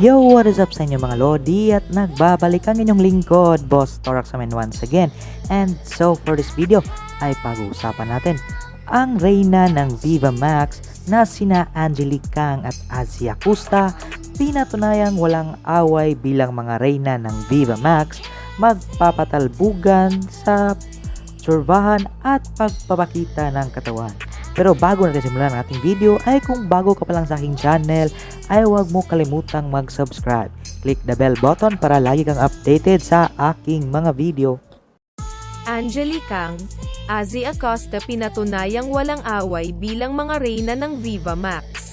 Yo, what is up sa inyo mga Lodi at nagbabalik ang inyong lingkod, Boss Toraxamen once again. And so for this video ay pag-uusapan natin ang reyna ng Viva Max na sina Angelique Kang at Asia Custa pinatunayang walang away bilang mga reyna ng Viva Max magpapatalbugan sa surbahan at pagpapakita ng katawan. Pero bago natin simulan ang ating video ay kung bago ka pa lang sa aking channel ay huwag mo kalimutang mag-subscribe. Click the bell button para lagi kang updated sa aking mga video. Angelique Kang, Azzy Acosta pinatunayang walang away bilang mga reyna ng Viva Max.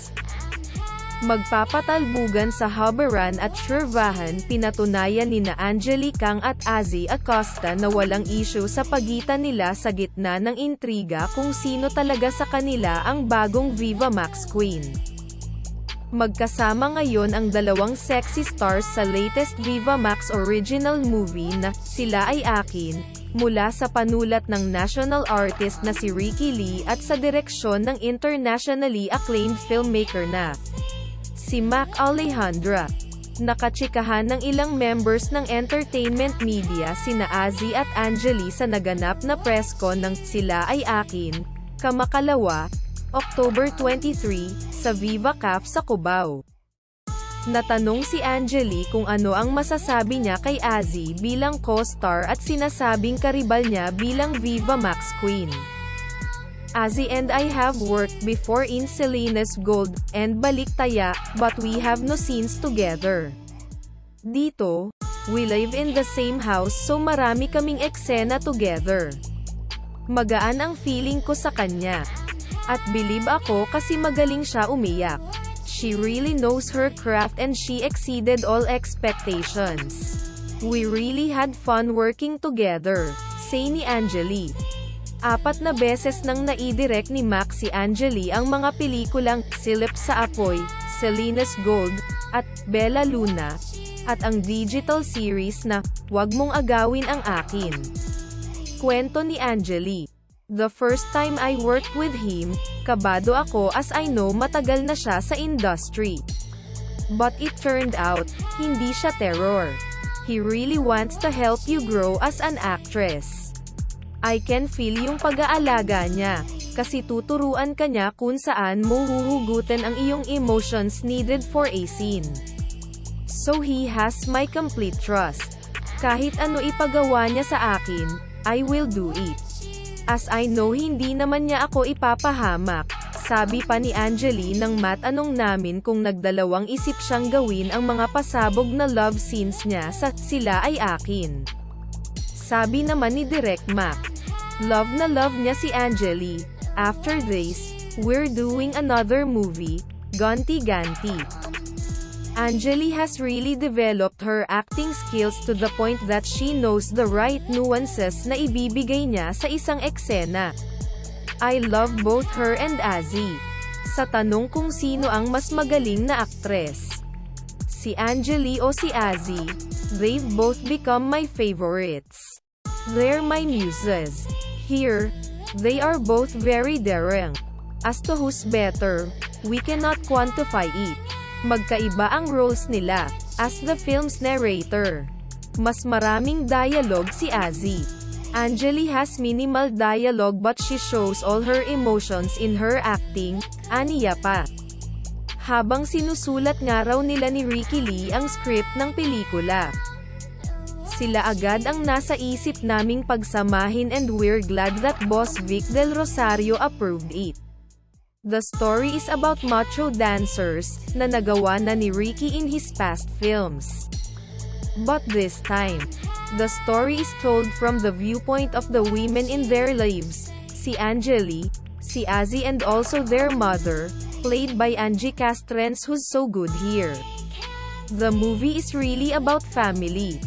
Magpapatalbugan sa Habaran at Shurvahan pinatunayan ni na Angelique Kang at Azzy Acosta na walang issue sa pagitan nila sa gitna ng intriga kung sino talaga sa kanila ang bagong Viva Max Queen. Magkasama ngayon ang dalawang sexy stars sa latest Viva Max original movie na Sila Ay Akin, mula sa panulat ng national artist na si Ricky Lee at sa direksyon ng internationally acclaimed filmmaker na si Mac Alejandra. Nakachikahan ng ilang members ng entertainment media sina Azzy at Angeli sa naganap na press con ng Sila Ay Akin, Kamakalawa, October 23, sa Viva Caf sa Cubao. Natanong si Angeli kung ano ang masasabi niya kay Azzy bilang co-star at sinasabing karibal niya bilang Viva Max Queen. Azzy and I have worked before in Selena's Gold and Baliktaya, but we have no scenes together. Dito, we live in the same house so marami kaming eksena together. Magaan ang feeling ko sa kanya. At believe ako kasi magaling siya umiyak. She really knows her craft and she exceeded all expectations. We really had fun working together, say ni Angeli. Apat na beses nang naidirect ni Max si Angeli ang mga pelikulang Silip sa Apoy, Selena's Gold, at Bella Luna, at ang digital series na Huwag Mong Agawin Ang Akin. Kwento ni Angeli. The first time I worked with him, kabado ako as I know matagal na siya sa industry. But it turned out, hindi siya terror. He really wants to help you grow as an actress. I can feel yung pag-aalaga niya, kasi tuturuan ka niya kung saan mo huhugutin ang iyong emotions needed for a scene. So he has my complete trust. Kahit ano ipagawa niya sa akin, I will do it. As I know hindi naman niya ako ipapahamak, sabi pa ni Angeli nang matanong namin kung nagdalawang isip siyang gawin ang mga pasabog na love scenes niya sa Sila Ay Akin. Sabi naman ni Direk Mac, love na love niya si Angeli. After this, we're doing another movie, Ganti Ganti. Angeli has really developed her acting skills to the point that she knows the right nuances na ibibigay niya sa isang eksena. I love both her and Azzy. Sa tanong kung sino ang mas magaling na aktres, si Angeli o si Azzy, they've both become my favorites. They're my muses. Here, they are both very daring. As to who's better, we cannot quantify it. Magkaiba ang roles nila, as the film's narrator. Mas maraming dialogue si Azzy. Angeli has minimal dialogue but she shows all her emotions in her acting, aniya pa. Habang sinusulat nga raw nila ni Ricky Lee ang script ng pelikula. Sila agad ang nasa isip naming pagsamahin and we're glad that Boss Vic Del Rosario approved it. The story is about macho dancers, na nagawa na ni Ricky in his past films. But this time, the story is told from the viewpoint of the women in their lives, si Angeli, si Azzy and also their mother, played by Angie Castrens who's so good here. The movie is really about family.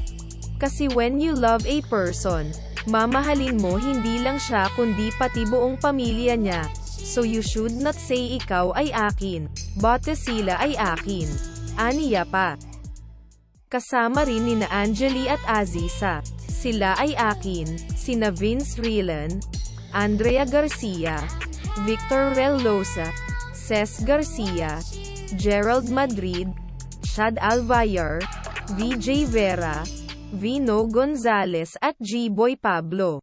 Kasi when you love a person, mamahalin mo hindi lang siya kundi pati buong pamilya niya, so you should not say ikaw ay akin, but sila ay akin. Aniya pa. Kasama rin ni Angeli at Aziza. Sila ay akin, sina Vince Rilan, Andrea Garcia, Victor Relosa, Ces Garcia, Gerald Madrid, Shad Alvayer, VJ Vera, Vino Gonzalez at G-Boy Pablo.